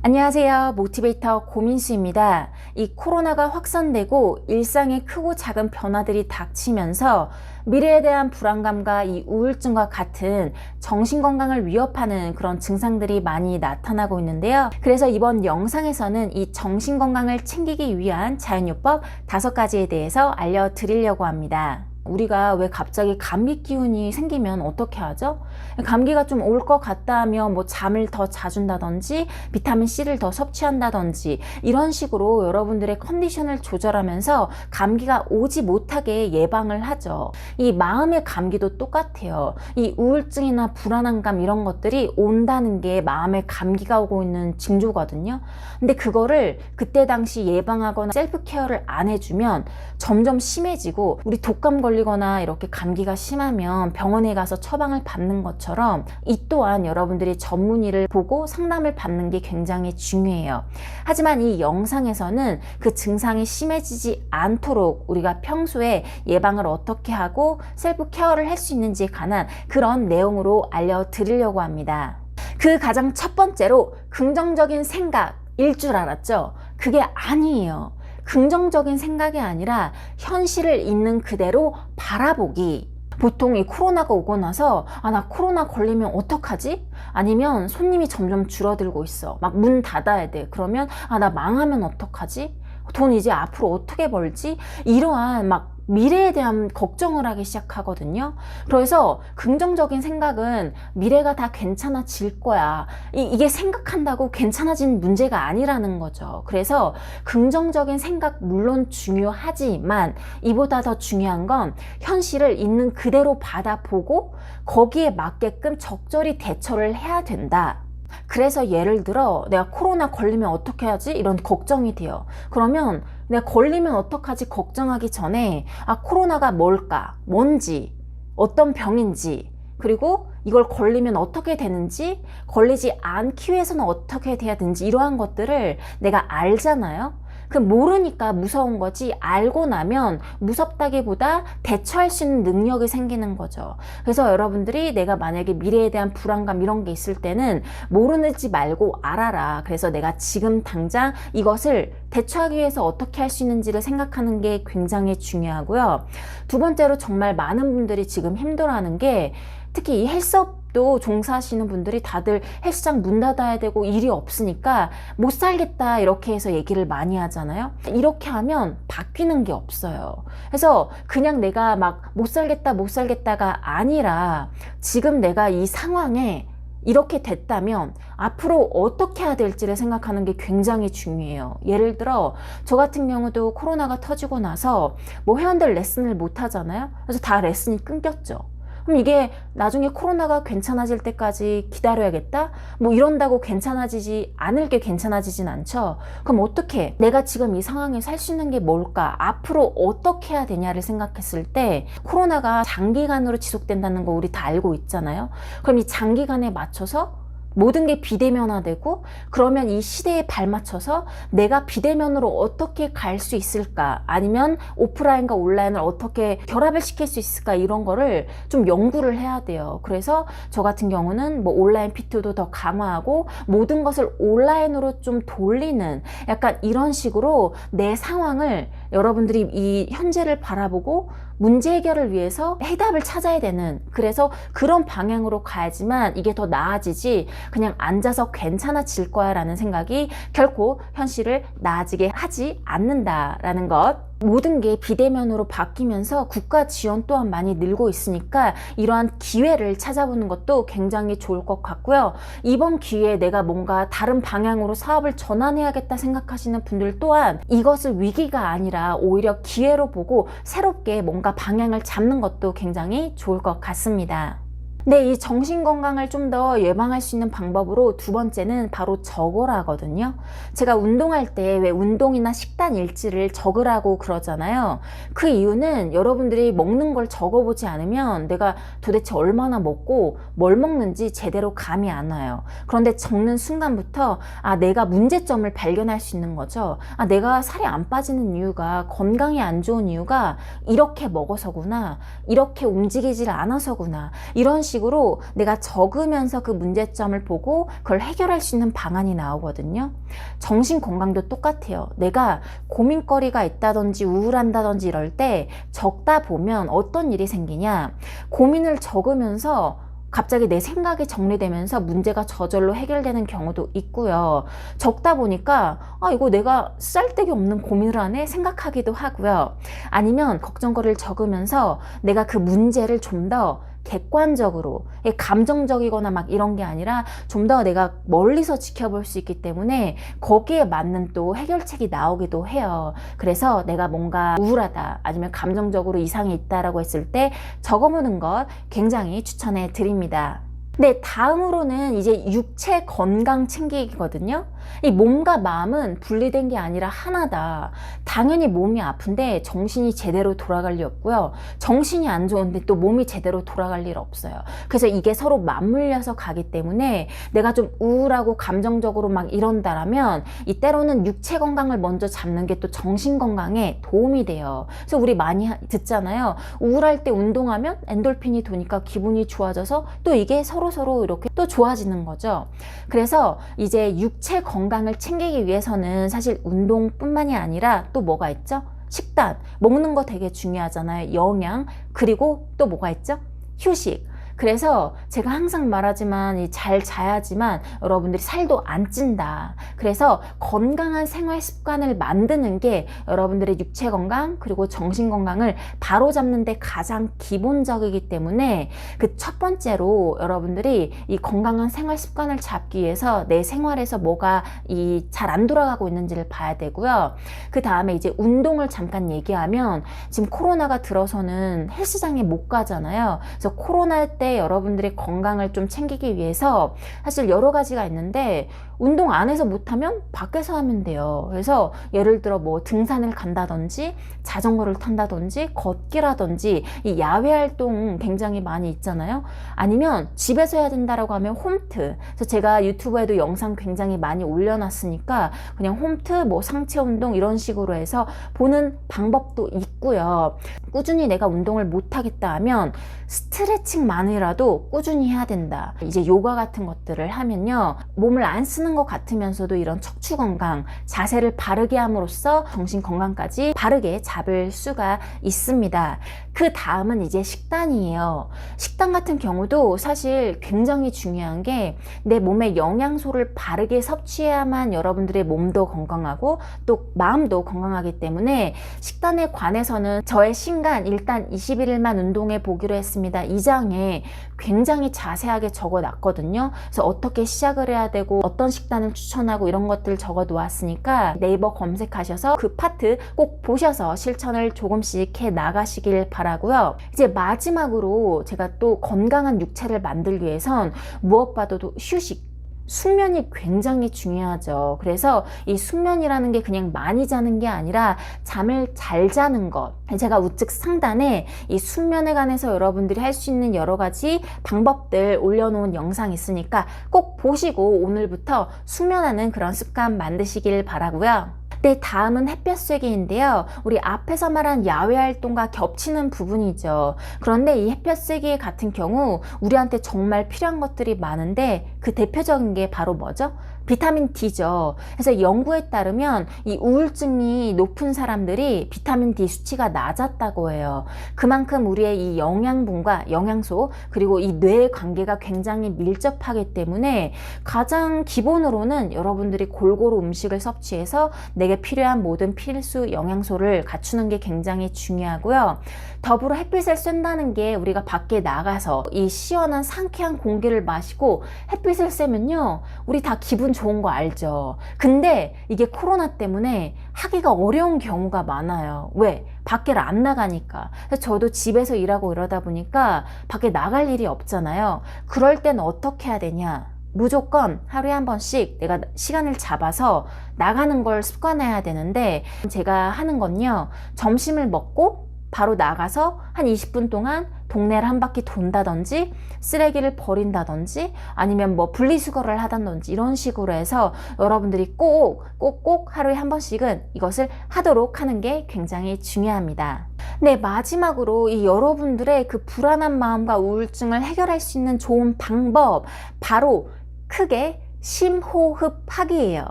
안녕하세요. 모티베이터 고민수입니다. 이 코로나가 확산되고 일상에 크고 작은 변화들이 닥치면서 미래에 대한 불안감과 이 우울증과 같은 정신건강을 위협하는 그런 증상들이 많이 나타나고 있는데요. 그래서 이번 영상에서는 이 정신건강을 챙기기 위한 자연요법 다섯 가지에 대해서 알려드리려고 합니다. 우리가 왜 갑자기 감기 기운이 생기면 어떻게 하죠? 감기가 좀 올 것 같다 하면 뭐 잠을 더 자준다든지 비타민 C를 더 섭취한다든지 이런 식으로 여러분들의 컨디션을 조절하면서 감기가 오지 못하게 예방을 하죠. 이 마음의 감기도 똑같아요. 이 우울증이나 불안한 감 이런 것들이 온다는 게 마음의 감기가 오고 있는 징조거든요. 근데 그거를 그때 당시 예방하거나 셀프 케어를 안 해주면 점점 심해지고 우리 독감 걸 리거나 이렇게 감기가 심하면 병원에 가서 처방을 받는 것처럼 이 또한 여러분들이 전문의를 보고 상담을 받는 게 굉장히 중요해요. 하지만 이 영상에서는 그 증상이 심해지지 않도록 우리가 평소에 예방을 어떻게 하고 셀프 케어를 할 수 있는지에 관한 그런 내용으로 알려드리려고 합니다. 그 가장 첫 번째로 긍정적인 생각 일 줄 알았죠? 그게 아니에요. 긍정적인 생각이 아니라 현실을 있는 그대로 바라보기. 보통 이 코로나가 오고 나서 아 나 코로나 걸리면 어떡하지? 아니면 손님이 점점 줄어들고 있어. 막 문 닫아야 돼. 그러면 아 나 망하면 어떡하지? 돈 이제 앞으로 어떻게 벌지? 이러한 막 미래에 대한 걱정을 하기 시작하거든요. 그래서 긍정적인 생각은 미래가 다 괜찮아질 거야. 이, 게 생각한다고 괜찮아진 문제가 아니라는 거죠. 그래서 긍정적인 생각 물론 중요하지만 이보다 더 중요한 건 현실을 있는 그대로 받아보고 거기에 맞게끔 적절히 대처를 해야 된다. 그래서 예를 들어 내가 코로나 걸리면 어떻게 하지? 이런 걱정이 돼요. 그러면 내가 걸리면 어떡하지? 걱정하기 전에 아 코로나가 뭘까? 뭔지? 어떤 병인지? 그리고 이걸 걸리면 어떻게 되는지? 걸리지 않기 위해서는 어떻게 돼야 되는지? 이러한 것들을 내가 알잖아요. 그 모르니까 무서운 거지 알고 나면 무섭다기보다 대처할 수 있는 능력이 생기는 거죠. 그래서 여러분들이 내가 만약에 미래에 대한 불안감 이런 게 있을 때는 모르는 지 말고 알아라. 그래서 내가 지금 당장 이것을 대처하기 위해서 어떻게 할 수 있는지를 생각하는 게 굉장히 중요하고요. 두 번째로 정말 많은 분들이 지금 힘들어하는 게 특히 이 헬스업 도 종사하시는 분들이 다들 헬스장 문 닫아야 되고 일이 없으니까 못 살겠다 이렇게 해서 얘기를 많이 하잖아요. 이렇게 하면 바뀌는 게 없어요. 그래서 그냥 내가 막 못 살겠다 못 살겠다가 아니라 지금 내가 이 상황에 이렇게 됐다면 앞으로 어떻게 해야 될지를 생각하는 게 굉장히 중요해요. 예를 들어 저 같은 경우도 코로나가 터지고 나서 뭐 회원들 레슨을 못 하잖아요. 그래서 다 레슨이 끊겼죠. 그럼 이게 나중에 코로나가 괜찮아질 때까지 기다려야겠다? 뭐 이런다고 괜찮아지지 않을 게 괜찮아지진 않죠. 그럼 어떻게 내가 지금 이 상황에 살 수 있는 게 뭘까? 앞으로 어떻게 해야 되냐를 생각했을 때 코로나가 장기간으로 지속된다는 거 우리 다 알고 있잖아요. 그럼 이 장기간에 맞춰서 모든 게 비대면화되고 그러면 이 시대에 발맞춰서 내가 비대면으로 어떻게 갈 수 있을까 아니면 오프라인과 온라인을 어떻게 결합을 시킬 수 있을까 이런 거를 좀 연구를 해야 돼요. 그래서 저 같은 경우는 뭐 온라인 피트도 더 강화하고 모든 것을 온라인으로 좀 돌리는 약간 이런 식으로 내 상황을 여러분들이 이 현재를 바라보고 문제 해결을 위해서 해답을 찾아야 되는 그래서 그런 방향으로 가야지만 이게 더 나아지지 그냥 앉아서 괜찮아질 거야 라는 생각이 결코 현실을 나아지게 하지 않는다라는 것 모든 게 비대면으로 바뀌면서 국가 지원 또한 많이 늘고 있으니까 이러한 기회를 찾아보는 것도 굉장히 좋을 것 같고요. 이번 기회에 내가 뭔가 다른 방향으로 사업을 전환해야겠다 생각하시는 분들 또한 이것을 위기가 아니라 오히려 기회로 보고 새롭게 뭔가 방향을 잡는 것도 굉장히 좋을 것 같습니다. 네, 이 정신 건강을 좀 더 예방할 수 있는 방법으로 두 번째는 바로 적으라거든요. 제가 운동할 때 왜 운동이나 식단 일지를 적으라고 그러잖아요. 그 이유는 여러분들이 먹는 걸 적어보지 않으면 내가 도대체 얼마나 먹고 뭘 먹는지 제대로 감이 안 와요. 그런데 적는 순간부터 아, 내가 문제점을 발견할 수 있는 거죠. 아, 내가 살이 안 빠지는 이유가 건강에 안 좋은 이유가 이렇게 먹어서구나. 이렇게 움직이질 않아서구나. 이런 식 으로 식으로 내가 적으면서 그 문제점을 보고 그걸 해결할 수 있는 방안이 나오거든요. 정신 건강도 똑같아요. 내가 고민거리가 있다든지 우울한다든지 이럴 때 적다 보면 어떤 일이 생기냐. 고민을 적으면서 갑자기 내 생각이 정리되면서 문제가 저절로 해결되는 경우도 있고요. 적다 보니까 아 이거 내가 쌀데기 없는 고민을 하네 생각하기도 하고요. 아니면 걱정거리를 적으면서 내가 그 문제를 좀 더 객관적으로 이게 감정적이거나 막 이런 게 아니라 좀 더 내가 멀리서 지켜볼 수 있기 때문에 거기에 맞는 또 해결책이 나오기도 해요. 그래서 내가 뭔가 우울하다 아니면 감정적으로 이상이 있다라고 했을 때 적어보는 것 굉장히 추천해 드립니다. 네, 다음으로는 이제 육체 건강 챙기기거든요. 이 몸과 마음은 분리된 게 아니라 하나다. 당연히 몸이 아픈데 정신이 제대로 돌아갈 리 없고요. 정신이 안 좋은데 또 몸이 제대로 돌아갈 일 없어요. 그래서 이게 서로 맞물려서 가기 때문에 내가 좀 우울하고 감정적으로 막 이런다라면 이 때로는 육체 건강을 먼저 잡는 게 또 정신 건강에 도움이 돼요. 그래서 우리 많이 하- 듣잖아요. 우울할 때 운동하면 엔돌핀이 도니까 기분이 좋아져서 또 이게 서로 서로 이렇게 또 좋아지는 거죠. 그래서 이제 육체 건강 을 챙기기 위해서는 사실 운동뿐만이 아니라 또 뭐가 있죠? 식단, 먹는 거 되게 중요하잖아요. 영양, 그리고 또 뭐가 있죠? 휴식. 그래서 제가 항상 말하지만 이잘 자야지만 여러분들이 살도 안 찐다. 그래서 건강한 생활 습관을 만드는 게 여러분들의 육체 건강 그리고 정신 건강을 바로 잡는 데 가장 기본적이기 때문에 그 첫 번째로 여러분들이 이 건강한 생활 습관을 잡기 위해서 내 생활에서 뭐가 이 잘 안 돌아가고 있는지를 봐야 되고요. 그 다음에 이제 운동을 잠깐 얘기하면 지금 코로나가 들어서는 헬스장에 못 가잖아요. 그래서 코로나 때 여러분들의 건강을 좀 챙기기 위해서 사실 여러 가지가 있는데 운동 안에서 못하면 밖에서 하면 돼요. 그래서 예를 들어 뭐 등산을 간다든지 자전거를 탄다든지 걷기라든지 이 야외 활동 굉장히 많이 있잖아요. 아니면 집에서 해야 된다라고 하면 홈트. 그래서 제가 유튜브에도 영상 굉장히 많이 올려놨으니까 그냥 홈트, 뭐 상체 운동 이런 식으로 해서 보는 방법도 있고요. 꾸준히 내가 운동을 못하겠다 하면 스트레칭만이 라도 꾸준히 해야 된다. 이제 요가 같은 것들을 하면요. 몸을 안 쓰는 것 같으면서도 이런 척추 건강, 자세를 바르게 함으로써 정신 건강까지 바르게 잡을 수가 있습니다. 그 다음은 이제 식단이에요. 식단 같은 경우도 사실 굉장히 중요한 게 내 몸에 영양소를 바르게 섭취해야만 여러분들의 몸도 건강하고 또 마음도 건강하기 때문에 식단에 관해서는 저의 신간 일단 21일만 운동해 보기로 했습니다. 이 장에 굉장히 자세하게 적어 놨거든요. 그래서 어떻게 시작을 해야 되고 어떤 식단을 추천하고 이런 것들 적어 놓았으니까 네이버 검색하셔서 그 파트 꼭 보셔서 실천을 조금씩 해 나가시길 바라고요. 이제 마지막으로 제가 또 건강한 육체를 만들기 위해선 무엇보다도 휴식 숙면이 굉장히 중요하죠. 그래서 이 숙면이라는 게 그냥 많이 자는 게 아니라 잠을 잘 자는 것. 제가 우측 상단에 이 숙면에 관해서 여러분들이 할 수 있는 여러 가지 방법들 올려놓은 영상 있으니까 꼭 보시고 오늘부터 숙면하는 그런 습관 만드시길 바라고요. 네, 다음은 햇볕 쐐기인데요. 우리 앞에서 말한 야외 활동과 겹치는 부분이죠. 그런데 이 햇볕 쐐기 같은 경우 우리한테 정말 필요한 것들이 많은데 그 대표적인 게 바로 뭐죠? 비타민 D죠. 그래서 연구에 따르면 이 우울증이 높은 사람들이 비타민 D 수치가 낮았다고 해요. 그만큼 우리의 이 영양분과 영양소 그리고 이 뇌의 관계가 굉장히 밀접하기 때문에 가장 기본으로는 여러분들이 골고루 음식을 섭취해서 내게 필요한 모든 필수 영양소를 갖추는 게 굉장히 중요하고요. 더불어 햇빛을 쐰다는 게 우리가 밖에 나가서 이 시원한 상쾌한 공기를 마시고 햇빛 을 쐬면요. 우리 다 기분 좋은 거 알죠? 근데 이게 코로나 때문에 하기가 어려운 경우가 많아요. 왜? 밖을 안 나가니까. 저도 집에서 일하고 이러다 보니까 밖에 나갈 일이 없잖아요. 그럴 땐 어떻게 해야 되냐? 무조건 하루에 한 번씩 내가 시간을 잡아서 나가는 걸 습관해야 되는데 제가 하는 건요. 점심을 먹고 바로 나가서 한 20분 동안 동네를 한 바퀴 돈다든지 쓰레기를 버린다든지 아니면 뭐 분리수거를 하다든지 이런 식으로 해서 여러분들이 꼭 꼭 꼭 하루에 한 번씩은 이것을 하도록 하는 게 굉장히 중요합니다. 네, 마지막으로 이 여러분들의 그 불안한 마음과 우울증을 해결할 수 있는 좋은 방법, 바로 크게 심호흡하기예요.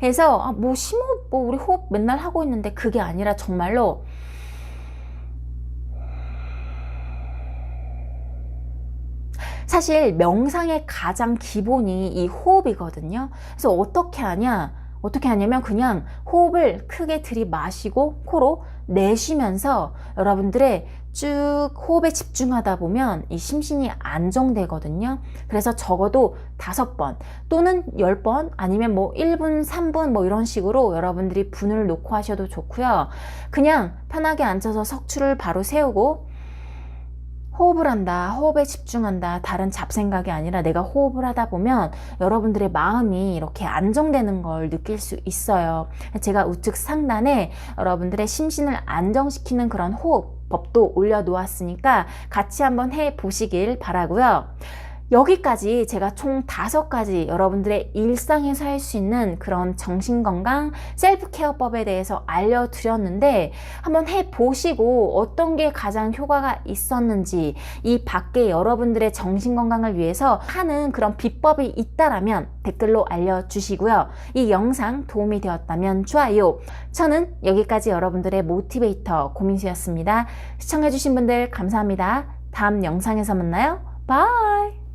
그래서 아, 뭐 심호흡, 뭐 우리 호흡 맨날 하고 있는데 그게 아니라 정말로 사실 명상의 가장 기본이 이 호흡이거든요. 그래서 어떻게 하냐? 어떻게 하냐면 그냥 호흡을 크게 들이마시고 코로 내쉬면서 여러분들의 쭉 호흡에 집중하다 보면 이 심신이 안정되거든요. 그래서 적어도 다섯 번 또는 열 번 아니면 뭐 1분, 3분 뭐 이런 식으로 여러분들이 분을 놓고 하셔도 좋고요. 그냥 편하게 앉아서 석추를 바로 세우고 호흡을 한다, 호흡에 집중한다, 다른 잡생각이 아니라 내가 호흡을 하다 보면 여러분들의 마음이 이렇게 안정되는 걸 느낄 수 있어요. 제가 우측 상단에 여러분들의 심신을 안정시키는 그런 호흡 법도 올려놓았으니까 같이 한번 해 보시길 바라고요. 여기까지 제가 총 다섯 가지 여러분들의 일상에서 할 수 있는 그런 정신건강 셀프케어법에 대해서 알려드렸는데 한번 해보시고 어떤 게 가장 효과가 있었는지 이 밖에 여러분들의 정신건강을 위해서 하는 그런 비법이 있다라면 댓글로 알려주시고요. 이 영상 도움이 되었다면 좋아요. 저는 여기까지 여러분들의 모티베이터 고민수였습니다. 시청해주신 분들 감사합니다. 다음 영상에서 만나요. 바이!